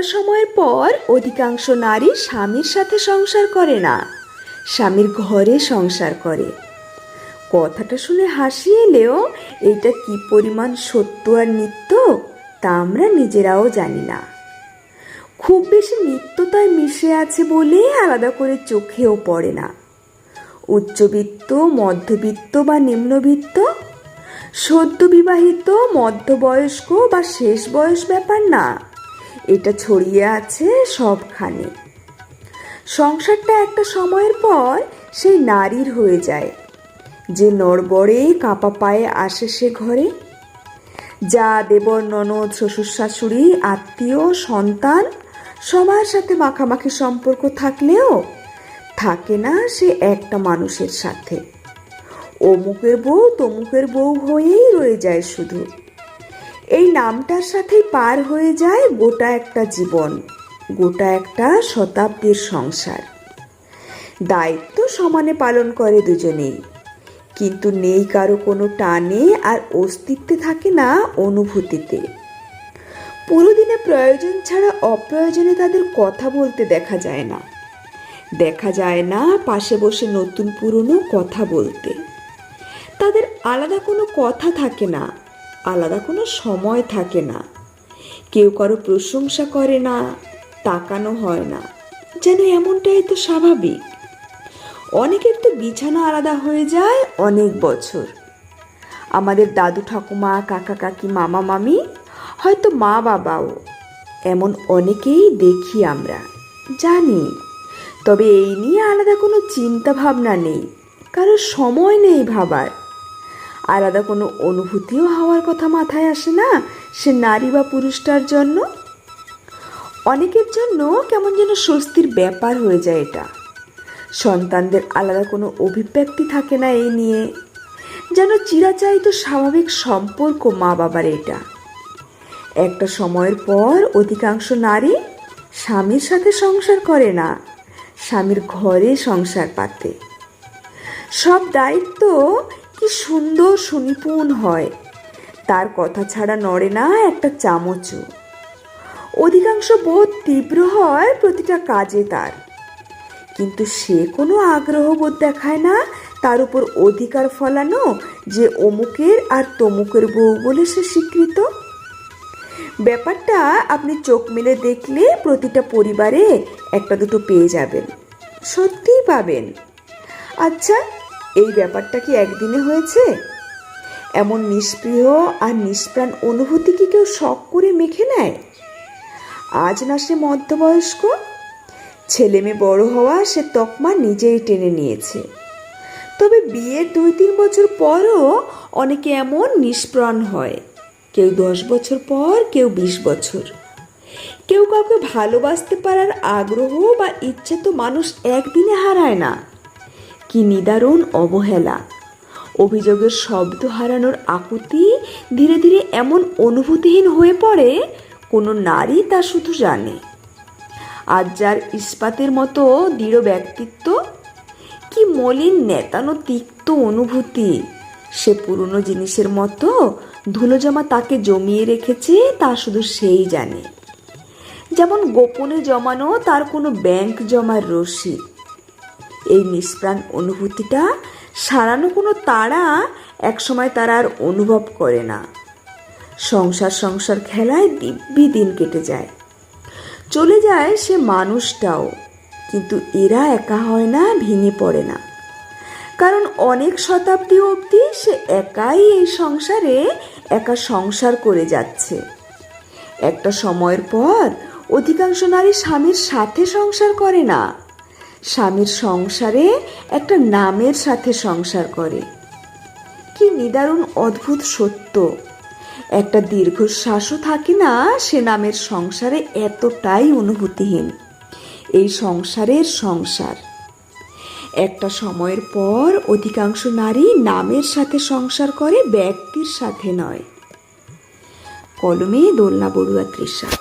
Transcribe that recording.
একটা সময়ের পর অধিকাংশ নারী স্বামীর সাথে সংসার করে না। স্বামীর ঘরে সংসার করে। কথাটা শুনে হাসি এলেও এটা কি পরিমাণ সত্য আর নিত্য তা আমরা নিজেরাও জানি না। খুব বেশি নিত্যতায় মিশে আছে বলে আলাদা করে চোখেও পড়ে না। উচ্চবিত্ত, মধ্যবিত্ত বা নিম্নবিত্ত সদ্য বিবাহিত মধ্যবয়স্ক বা শেষ বয়স ব্যাপার না। এটা ছড়িয়ে আছে সবখানে। সংসারটা একটা সময়ের পর সেই নারীর হয়ে যায়। যে নড়বড়ে কাপা পায়ে আসে সে ঘরে। যা দেবর, ননদ, শ্বশুর শাশুড়ি, আত্মীয়, সন্তান, সবার সাথে মাখামাখি সম্পর্ক থাকলেও থাকে না সে একটা মানুষের সাথে। অমুকের বউ তমুকের বউ হয়েই রয়ে যায় শুধু। এই নামটার সাথেই পার হয়ে যায় গোটা একটা জীবন, গোটা একটা শতাব্দীর সংসার। দায়িত্ব সমানে পালন করে দুজনেই। কিন্তু নেই কারও কোনো টানে আর অস্তিত্বে থাকে না অনুভূতিতে। পুরো দিনে প্রয়োজন ছাড়া অপ্রয়োজনে তাদের কথা বলতে দেখা যায় না। দেখা যায় না পাশে বসে নতুন পুরনো কথা বলতে। তাদের আলাদা কোনো কথা থাকে না। আলাদা কোনো সময় থাকে না। কেউ কারও প্রশংসা করে না, তাকানো হয় না। যেন এমনটাই তো স্বাভাবিক। অনেকের তো বিছানা আলাদা হয়ে যায় অনেক বছর। আমাদের দাদু ঠাকুমা, কাকা কাকি, মামা মামি, হয়তো মা বাবাও এমন অনেকেই দেখি আমরা। জানি, তবে এই নিয়ে আলাদা কোনো চিন্তা ভাবনা নেই। কারও সময় নেই ভাবার। আলাদা কোনো অনুভূতিও হওয়ার কথা মাথায় আসে না? সে নারী বা পুরুষটার জন্য? অনেকের জন্য কেমন যেন স্বস্তির ব্যাপার হয়ে যায় এটা। সন্তানদের আলাদা কোনো অভিব্যক্তি থাকে না এই নিয়ে। যেন চিরাচারিত স্বাভাবিক সম্পর্ক মা বাবার এটা। একটা সময়ের পর অধিকাংশ নারী স্বামীর সাথে সংসার করে না, স্বামীর ঘরে সংসার পাতে। সব দায়িত্ব কি সুন্দর সুনিপুণ হয়। তার কথা ছাড়া নড়ে না একটা চামচও। অধিকাংশ বোধ তীব্র হয় প্রতিটা কাজে তার। কিন্তু সে কোনো আগ্রহ বোধ দেখায় না তার উপর অধিকার ফলানো যে অমুকের আর তমুকের বউ বলে সে স্বীকৃত। ব্যাপারটা আপনি চোখ মেলে দেখলে প্রতিটা পরিবারে একটা দুটো পেয়ে যাবেন। সত্যিই পাবেন। আচ্ছা এই ব্যাপারটা কি একদিনে হয়েছে? এমন নিষ্প্রিয় আর নিষ্প্রাণ অনুভূতি কি কেউ শখ করে মেখে নেয়? আজ না সে মধ্যবয়স্ক? ছেলে মেয়ে বড় হওয়া সে তকমা নিজেই টেনে নিয়েছে। তবে বিয়ের দুই তিন বছর পরও অনেকে এমন নিষ্প্রাণ হয়। কেউ দশ বছর পর, কেউ বিশ বছর। কেউ কাউকে ভালোবাসতে পারার আগ্রহ বা ইচ্ছে তো মানুষ একদিনে হারায় না। কি নিদারুণ অবহেলা। অভিযোগের শব্দ হারানোর আকুতি ধীরে ধীরে এমন অনুভূতিহীন হয়ে পড়ে, কোনো নারী তা শুধু জানে। আর যার ইস্পাতের মতো দৃঢ় ব্যক্তিত্ব, কি মলিন নেতানো তিক্ত অনুভূতি। সে পুরনো জিনিসের মতো ধুলো জমা তাকে জমিয়ে রেখেছে, তা শুধু সেই জানে। যেমন গোপনে জমানো তার কোনো ব্যাংক জমার রসিদ। এই নিষ্প্রাণ অনুভূতিটা সারানো কোনো তারা একসময় তারা আর অনুভব করে না। সংসার সংসার খেলায় দিব্যি দিন কেটে যায়। চলে যায় সে মানুষটাও, কিন্তু এরা একা হয় না, ভেঙে পড়ে না। কারণ অনেক শতাব্দী অবধি সে একাই এই সংসারে একা সংসার করে যাচ্ছে। একটা সময়ের পর অধিকাংশ নারী স্বামীর সাথে সংসার করে না। স্বামীর সংসারে একটা নামের সাথে সংসার করে। কি নিদারুণ অদ্ভুত সত্য। একটা দীর্ঘশ্বাসও থাকে না সে নামের সংসারে এতটাই অনুভূতিহীন। এই সংসারের সংসার। একটা সময়ের পর অধিকাংশ নারী নামের সাথে সংসার করে, ব্যক্তির সাথে নয়। কলমে দোলনা বড়ুয়া তৃষা।